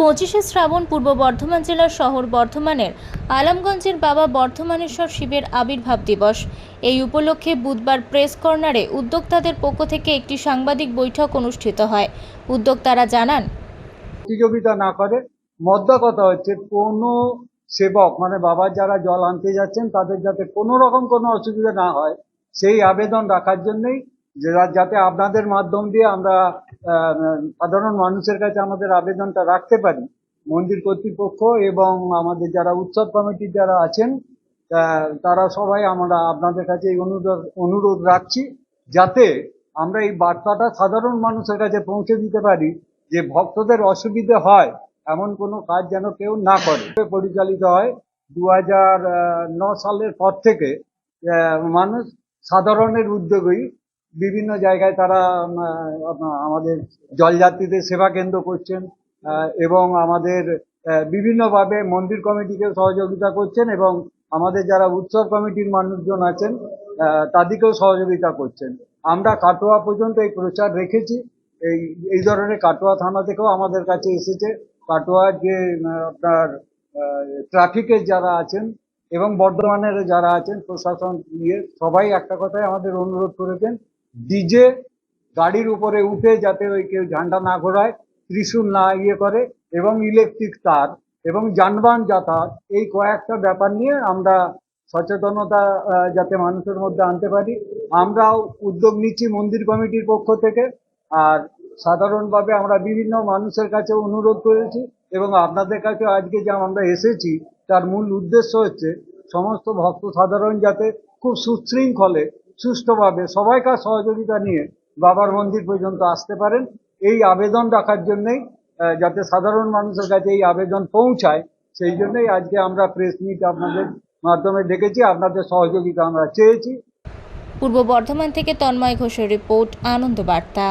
পঁচিশে শ্রাবণ পূর্ব বর্ধমান জেলার শহর বর্ধমানের আলমগঞ্জের বাবা বর্ধমানেশ্বর শিবের আবির্ভাব দিবস। এই উপলক্ষে বুধবার প্রেস কর্নারে উদ্যোক্তাদের পক্ষ থেকে একটি সাংবাদিক বৈঠক অনুষ্ঠিত হয়। উদ্যোক্তারা জানান, প্রতিযোগিতা না করে মদ্দা কথা হচ্ছে, কোনো সেবক মানে বাবা যারা জল আনতে যাচ্ছেন, তাদের যাতে কোনো রকম কোনো অসুবিধা না হয়, সেই আবেদন রাখার জন্যই যাতে আপনাদের মাধ্যম দিয়ে আমরা সাধারণ মানুষের কাছে আমাদের আবেদনটা রাখতে পারি। মন্দির কর্তৃপক্ষ এবং আমাদের যারা উৎসব কমিটির যারা আছেন তারা সবাই আমরা আপনাদের কাছে এই অনুরোধ অনুরোধ রাখছি যাতে আমরা এই বার্তাটা সাধারণ মানুষের কাছে পৌঁছে দিতে পারি যে ভক্তদের অসুবিধে হয়, এমন কোনো কাজ যেন কেউ না করে। পরিচালিত হয় দু সালের পর থেকে মানুষ সাধারণের উদ্যোগেই বিভিন্ন জায়গায় তারা আমাদের জলযাত্রীদের সেবা কেন্দ্র করছেন এবং আমাদের বিভিন্নভাবে মন্দির কমিটিকে সহযোগিতা করছেন এবং আমাদের যারা উৎসব কমিটির মানুষজন আছেন তাদেরকেও সহযোগিতা করছেন। আমরা কাটোয়া পর্যন্ত এই প্রচার রেখেছি। এই এই ধরনের কাটোয়া থানা থেকেও আমাদের কাছে এসেছে। কাটোয়ার যে আপনার ট্রাফিকের যারা আছেন এবং বর্ধমানের যারা আছেন প্রশাসন নিয়ে সবাই একটা কথাই আমাদের অনুরোধ করেছেন ডিজে গাড়ির উপরে উঠে যাতে ওই কেউ ঝান্ডা না ঘোরায়, ত্রিশূল না ইয়ে করে, এবং ইলেকট্রিক তার, এবং যানবাহন যাতায়াত, এই কয়েকটা ব্যাপার নিয়ে আমরা সচেতনতা যাতে মানুষের মধ্যে আনতে পারি। আমরাও উদ্যোগ নিচ্ছি মন্দির কমিটির পক্ষ থেকে, আর সাধারণভাবে আমরা বিভিন্ন মানুষের কাছে অনুরোধ করেছি, এবং আপনাদের কাছে আজকে যে আমরা এসেছি, তার মূল উদ্দেশ্য হচ্ছে সমস্ত ভক্ত সাধারণ যাতে খুব সুশৃঙ্খলে সুষ্ঠুভাবে সবাইকার সহযোগিতা নিয়ে বাবার মন্দির পর্যন্ত আসতে পারেন। এই আবেদন রাখার জন্যেই যাতে সাধারণ মানুষের কাছে এই আবেদন পৌঁছায়, সেই জন্যই আজকে আমরা প্রেস মিট আপনাদের মাধ্যমে ডেকেছি। আপনাদের সহযোগিতা আমরা চেয়েছি। পূর্ব বর্ধমান থেকে তন্ময় ঘোষের রিপোর্ট, আনন্দ বার্তা।